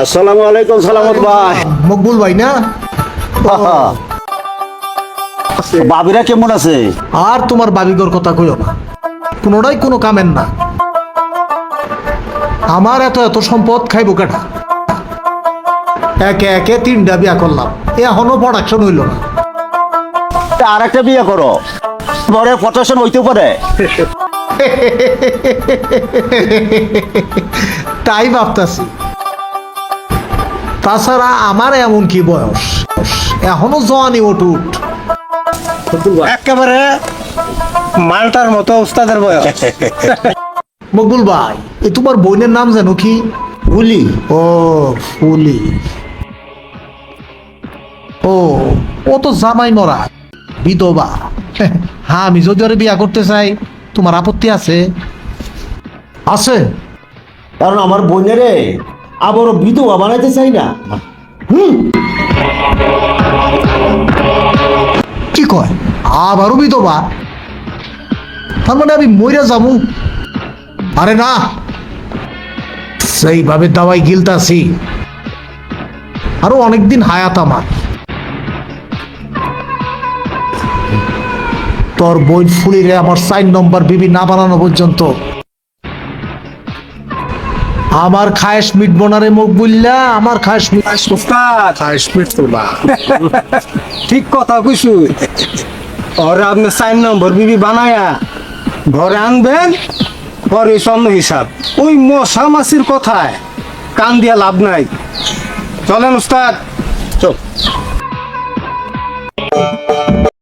আসসালামু আলাইকুম সালামত ভাই। মকবুল ভাই না? বাবিরা কেমন আছে? আর তোমার বাবিগর কথা কইও না। কোনোটাই কোনো কামের না। আমার এত এত সম্পদ খাইব কেটা একে একে তিনটা বিয়া করলাম। এখনও প্রোডাকশন হইল না। আর একটা বিয়ে করো। পরে প্রটেকশন হইতে পারে। তাই ভাবতাছি। তাছাড়া আমার এমন কি বয়স? এখনও জওয়ানি ওটুট একেবারে মালটার মতো উস্তাদের বয়স। মকবুল ভাই এ তোমার বোনের নাম জানো কি? বলি ও ফুলি। ও ও তো জামাই মরা বিধবা। হ্যাঁ আমি যদি ওরে বিয়া করতে চাই তোমার আপত্তি আছে? আছে। কারণ আমার বোনেরে আবারও বিধবা বানাইতে চাই না? হুম? কি কয়? আবারও বিধবা? তার মানে আমি মইরা যাব? আরে না! সেইভাবে দাওয়াই গিলতাছি। আরও অনেকদিন হায়াত আমার। তোর বই ফুলিরে আমার সাইন নম্বর বিবি না বানানো পর্যন্ত আমার খায়েশ মিটবো না রে মুখ বুললা আমার খায়েশ মিট উস্তাদ খায়েশ মিটবো না ঠিক কথা কইছু। ওরে আপনি চার নম্বর বিবি বানায়া ঘরে আনবেন পরে স্বর্ণ হিসাব। ওই মশা মাছির কথায় কান দিয়া লাভ নাই। চলেন উস্তাদ চল।